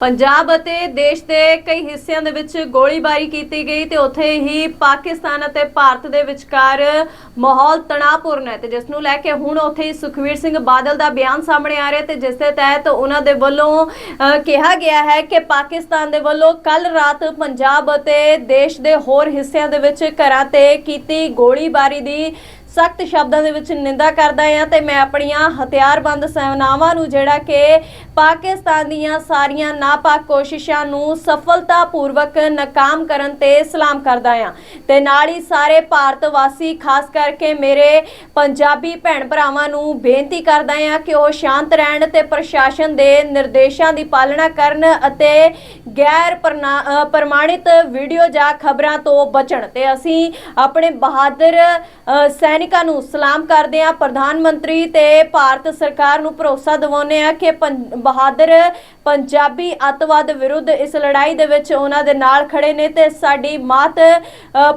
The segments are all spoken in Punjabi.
ਪੰਜਾਬ ਅਤੇ ਦੇਸ਼ ਦੇ ਕਈ ਹਿੱਸਿਆਂ ਦੇ ਵਿੱਚ ਗੋਲੀਬਾਰੀ ਕੀਤੀ ਗਈ ਤੇ ਉੱਥੇ ਹੀ ਪਾਕਿਸਤਾਨ ਅਤੇ ਭਾਰਤ ਦੇ ਵਿਚਕਾਰ ਮਾਹੌਲ ਤਣਾਅਪੂਰਨ ਹੈ ਤੇ ਜਿਸ ਨੂੰ ਲੈ ਕੇ ਹੁਣ ਉੱਥੇ ਹੀ ਸੁਖਵੀਰ ਸਿੰਘ ਬਾਦਲ ਦਾ ਬਿਆਨ ਸਾਹਮਣੇ ਆ ਰਿਹਾ ਤੇ ਜਿਸ ਦੇ ਤਹਿਤ ਉਹਨਾਂ ਦੇ ਵੱਲੋਂ ਕਿਹਾ ਗਿਆ ਹੈ ਕਿ ਪਾਕਿਸਤਾਨ ਦੇ ਵੱਲੋਂ ਕੱਲ ਰਾਤ ਪੰਜਾਬ ਅਤੇ ਦੇਸ਼ ਦੇ ਹੋਰ ਹਿੱਸਿਆਂ ਦੇ ਵਿੱਚ ਘਰਾਂ ਤੇ ਕੀਤੀ ਗੋਲੀਬਾਰੀ ਦੀ ਸਖਤ ਸ਼ਬਦਾਂ ਦੇ ਵਿੱਚ ਨਿੰਦਾ ਕਰਦਾ ਹਾਂ ਤੇ ਮੈਂ ਆਪਣੀਆਂ ਹਥਿਆਰਬੰਦ ਸੈਨਾਵਾਂ ਨੂੰ ਜਿਹੜਾ ਕਿ ਪਾਕਿਸਤਾਨ ਦੀਆਂ ਸਾਰੀਆਂ ਨਾਪਾਕ ਕੋਸ਼ਿਸ਼ਾਂ ਨੂੰ ਸਫਲਤਾਪੂਰਵਕ ਨਾਕਾਮ ਕਰਨ ਤੇ ਸਲਾਮ ਕਰਦਾ ਹਾਂ। ਤੇ ਨਾਲ ਹੀ ਸਾਰੇ ਭਾਰਤ ਵਾਸੀ, ਖਾਸ ਕਰਕੇ ਮੇਰੇ ਪੰਜਾਬੀ ਭੈਣ ਭਰਾਵਾਂ ਨੂੰ ਬੇਨਤੀ ਕਰਦਾ ਹਾਂ ਕਿ ਉਹ ਸ਼ਾਂਤ ਰਹਿਣ ਤੇ ਪ੍ਰਸ਼ਾਸਨ ਦੇ ਨਿਰਦੇਸ਼ਾਂ ਦੀ ਪਾਲਣਾ ਕਰਨ ਅਤੇ ਗੈਰ ਪ੍ਰਨਾ- ਪ੍ਰਮਾਣਿਤ ਵੀਡੀਓ ਜਾਂ ਖਬਰਾਂ ਤੋਂ ਬਚਣ। ਤੇ ਅਸੀਂ ਆਪਣੇ ਬਹਾਦਰ ਸੈਨਿਕ ਸੈਨਿਕਾਂ ਨੂੰ ਸਲਾਮ ਕਰਦੇ ਹਾਂ। ਪ੍ਰਧਾਨ ਮੰਤਰੀ ਤੇ ਭਾਰਤ ਸਰਕਾਰ ਨੂੰ ਭਰੋਸਾ ਦਿਵਾਉਂਦੇ ਆ ਕਿ ਪੰ- ਬਹਾਦਰ ਪੰਜਾਬੀ ਅੱਤਵਾਦ ਵਿਰੁੱਧ ਇਸ ਲੜਾਈ ਦੇ ਵਿੱਚ ਉਹਨਾਂ ਦੇ ਨਾਲ ਖੜੇ ਨੇ ਤੇ ਸਾਡੀ ਮਾਤ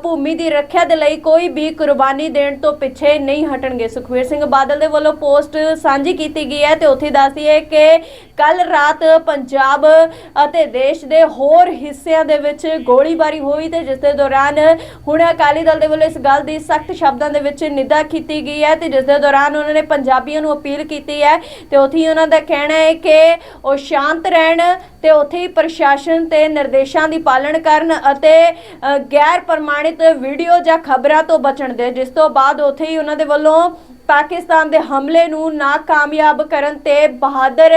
ਭੂਮੀ ਦੀ ਰੱਖਿਆ ਦੇ ਲਈ ਕੋਈ ਵੀ ਕੁਰਬਾਨੀ ਦੇਣ ਤੋਂ ਪਿੱਛੇ ਨਹੀਂ ਹਟਣਗੇ। ਸੁਖਵੀਰ ਸਿੰਘ ਬਾਦਲ ਦੇ ਵੱਲੋਂ ਪੋਸਟ ਸਾਂਝੀ ਕੀਤੀ ਗਈ ਹੈ ਤੇ ਉੱਥੇ ਦੱਸਦੀ ਹੈ ਕਿ ਕੱਲ ਰਾਤ ਪੰਜਾਬ ਅਤੇ ਦੇਸ਼ ਦੇ ਹੋਰ ਹਿੱਸਿਆਂ ਦੇ ਵਿੱਚ ਗੋਲੀਬਾਰੀ ਹੋਈ ਤੇ ਜਿਸ ਦੇ ਦੌਰਾਨ ਹੁਣ ਅਕਾਲੀ ਦਲ ਦੇ ਵੱਲੋਂ ਇਸ ਗੱਲ ਦੀ ਸਖਤ ਸ਼ਬਦਾਂ ਦੇ ਵਿੱਚ ਨਿੰਦਾ ਕੀਤੀ ਗਈ ਹੈ ਤੇ ਜਿਸ ਦੇ ਦੌਰਾਨ ਉਹਨਾਂ ਨੇ ਪੰਜਾਬੀਆਂ ਨੂੰ ਅਪੀਲ ਕੀਤੀ ਹੈ ਤੇ ਉੱਥੇ ਹੀ ਉਹਨਾਂ ਦਾ ਕਹਿਣਾ ਹੈ ਕਿ ਉਹ ਸ਼ਾਂਤ ਰਹਿਣ ਤੇ ਉੱਥੇ ਹੀ ਪ੍ਰਸ਼ਾਸਨ ਤੇ ਨਿਰਦੇਸ਼ਾਂ ਦੀ ਪਾਲਣ ਕਰਨ ਅਤੇ ਗੈਰ ਪ੍ਰਮਾਣਿਤ ਵੀਡੀਓ ਜਾਂ ਖਬਰਾਂ ਤੋਂ ਬਚਣ ਦੇ, ਜਿਸ ਤੋਂ ਬਾਅਦ ਉੱਥੇ ਹੀ ਉਹਨਾਂ ਦੇ ਵੱਲੋਂ ਪਾਕਿਸਤਾਨ ਦੇ ਹਮਲੇ ਨੂੰ ਨਾਕਾਮਯਾਬ ਕਰਨ ਤੇ ਬਹਾਦਰ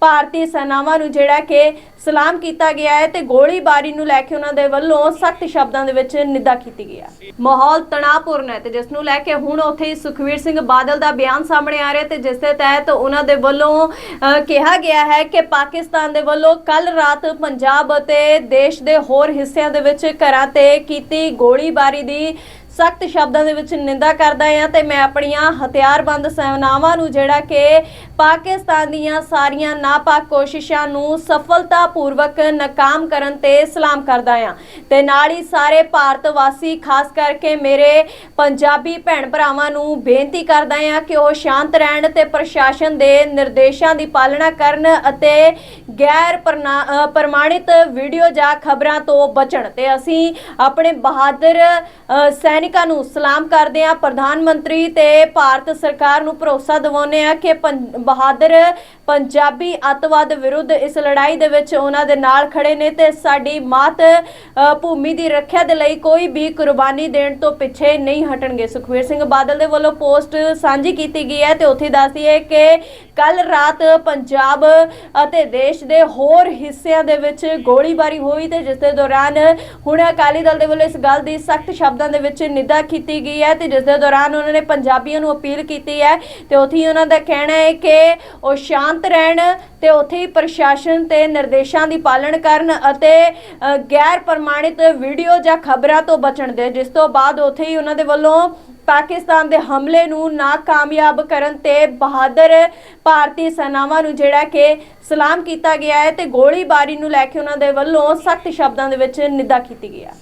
ਭਾਰਤੀ ਸੈਨਾਵਾਂ ਨੂੰ ਜਿਹੜਾ ਕਿ ਸਲਾਮ ਕੀਤਾ ਗਿਆ ਹੈ ਤੇ ਗੋਲੀਬਾਰੀ ਨੂੰ ਲੈ ਕੇ ਉਹਨਾਂ ਦੇ ਵੱਲੋਂ ਸਖਤ ਸ਼ਬਦਾਂ ਦੇ ਵਿੱਚ ਨਿੰਦਾ ਕੀਤੀ ਗਈ ਹੈ। ਮਾਹੌਲ ਤਣਾਅਪੂਰਨ ਹੈ ਤੇ ਜਿਸ ਨੂੰ ਲੈ ਕੇ ਹੁਣ ਉੱਥੇ ਹੀ ਸੁਖਵੀਰ ਸਿੰਘ ਬਾਦਲ ਦਾ ਬਿਆਨ ਸਾਹਮਣੇ ਆ ਰਿਹਾ ਤੇ ਜਿਸ ਦੇ ਤਹਿਤ ਉਹਨਾਂ ਦੇ ਵੱਲੋਂ ਅਹ, ਕਿਹਾ ਗਿਆ ਹੈ ਕਿ ਪਾਕਿਸਤਾਨ ਦੇ ਵੱਲੋਂ ਕੱਲ ਰਾਤ ਪੰਜਾਬ ਅਤੇ ਦੇਸ਼ ਦੇ ਹੋਰ ਹਿੱਸਿਆਂ ਦੇ ਵਿੱਚ ਘਰਾਂ ਤੇ ਕੀਤੀ ਗੋਲੀਬਾਰੀ ਦੀ ਸਖਤ ਸ਼ਬਦਾਂ ਦੇ ਵਿੱਚ ਨਿੰਦਾ ਕਰਦਾ ਹਾਂ ਤੇ ਮੈਂ ਆਪਣੀਆਂ ਹਥਿਆਰਬੰਦ ਸੈਨਾਵਾਂ ਨੂੰ ਜਿਹੜਾ ਕਿ ਪਾਕਿਸਤਾਨ ਦੀਆਂ ਸਾਰੀਆਂ ਨਾਪਾਕ ਕੋਸ਼ਿਸ਼ਾਂ ਨੂੰ ਸਫਲਤਾਪੂਰਵਕ ਨਾਕਾਮ ਕਰਨ ਤੇ ਸਲਾਮ ਕਰਦਾ ਹਾਂ। ਤੇ ਨਾਲ ਹੀ ਸਾਰੇ ਭਾਰਤ ਵਾਸੀ ਖਾਸ ਕਰਕੇ ਮੇਰੇ ਪੰਜਾਬੀ ਭੈਣ ਭਰਾਵਾਂ ਨੂੰ ਬੇਨਤੀ ਕਰਦਾ ਹਾਂ ਕਿ ਉਹ ਸ਼ਾਂਤ ਰਹਿਣ ਤੇ ਪ੍ਰਸ਼ਾਸਨ ਦੇ ਨਿਰਦੇਸ਼ਾਂ ਦੀ ਪਾਲਣਾ ਕਰਨ ਅਤੇ ਗੈਰ ਪ੍ਰਨਾ- ਪ੍ਰਮਾਣਿਤ ਵੀਡੀਓ ਜਾਂ ਖਬਰਾਂ ਤੋਂ ਬਚਣ। ਤੇ ਅਸੀਂ ਆਪਣੇ ਬਹਾਦਰ ਅ, ਸੈਨਿਕਾਂ ਨੂੰ ਸਲਾਮ ਕਰਦੇ ਹਾਂ। ਪ੍ਰਧਾਨ ਮੰਤਰੀ ਤੇ ਭਾਰਤ ਸਰਕਾਰ ਨੂੰ ਭਰੋਸਾ ਦਿਵਾਉਂਦੇ ਹਾਂ ਕਿ ਬਹਾਦਰ ਪੰਜਾਬੀ ਅੱਤਵਾਦ ਵਿਰੁੱਧ ਇਸ ਲੜਾਈ ਦੇ ਵਿੱਚ ਉਹਨਾਂ ਦੇ ਨਾਲ ਖੜੇ ਨੇ ਤੇ ਸਾਡੀ ਮਾਤ ਭੂਮੀ ਦੀ ਰੱਖਿਆ ਦੇ ਲਈ ਕੋਈ ਵੀ ਕੁਰਬਾਨੀ ਦੇਣ ਤੋਂ ਪਿੱਛੇ ਨਹੀਂ ਹਟਣਗੇ। ਸੁਖਵੀਰ ਸਿੰਘ ਬਾਦਲ ਦੇ ਵੱਲੋਂ ਪੋਸਟ ਸਾਂਝੀ ਕੀਤੀ ਗਈ ਹੈ ਤੇ ਉੱਥੇ ਦੱਸਦੀ ਹੈ ਕਿ ਕੱਲ ਰਾਤ ਪੰਜਾਬ ਅਤੇ ਦੇਸ਼ ਦੇ ਹੋਰ ਹਿੱਸਿਆਂ ਦੇ ਵਿੱਚ ਗੋਲੀਬਾਰੀ ਹੋਈ ਤੇ ਜਿਸ ਦੇ ਦੌਰਾਨ ਹੁਣ ਅਕਾਲੀ ਦਲ ਦੇ ਵੱਲੋਂ ਇਸ ਗੱਲ ਦੀ ਸਖਤ ਸ਼ਬਦਾਂ ਦੇ ਵਿੱਚ ਨਿੰਦਾ ਕੀਤੀ ਗਈ ਹੈ ਤੇ ਜਿਸ ਦੇ ਦੌਰਾਨ ਉਹਨਾਂ ਨੇ ਪੰਜਾਬੀਆਂ ਨੂੰ ਅਪੀਲ ਕੀਤੀ ਹੈ ਤੇ ਉੱਥੇ ਹੀ ਉਹਨਾਂ ਦਾ ਕਹਿਣਾ ਹੈ ਕਿ ਉਹ ਸ਼ਾਂਤ ਰਹਿਣ ਤੇ ਉੱਥੇ ਹੀ ਪ੍ਰਸ਼ਾਸਨ ਤੇ ਨਿਰਦੇਸ਼ਾਂ ਦੀ ਪਾਲਣ ਕਰਨ ਅਤੇ ਗੈਰ ਪ੍ਰਮਾਣਿਤ ਵੀਡੀਓ ਜਾਂ ਖਬਰਾਂ ਤੋਂ ਬਚਣ ਦੇ, ਜਿਸ ਤੋਂ ਬਾਅਦ ਉੱਥੇ ਹੀ ਉਹਨਾਂ ਦੇ ਵੱਲੋਂ ਪਾਕਿਸਤਾਨ ਦੇ ਹਮਲੇ ਨੂੰ ਨਾਕਾਮਯਾਬ ਕਰਨ ਤੇ ਬਹਾਦਰ ਭਾਰਤੀ ਸੈਨਾਵਾਂ ਨੂੰ ਜਿਹੜਾ ਕਿ ਸਲਾਮ ਕੀਤਾ ਗਿਆ ਹੈ ਤੇ ਗੋਲੀਬਾਰੀ ਨੂੰ ਲੈ ਕੇ ਉਹਨਾਂ ਦੇ ਵੱਲੋਂ ਸਖਤ ਸ਼ਬਦਾਂ ਦੇ ਵਿੱਚ ਨਿੰਦਾ ਕੀਤੀ ਗਈ ਹੈ।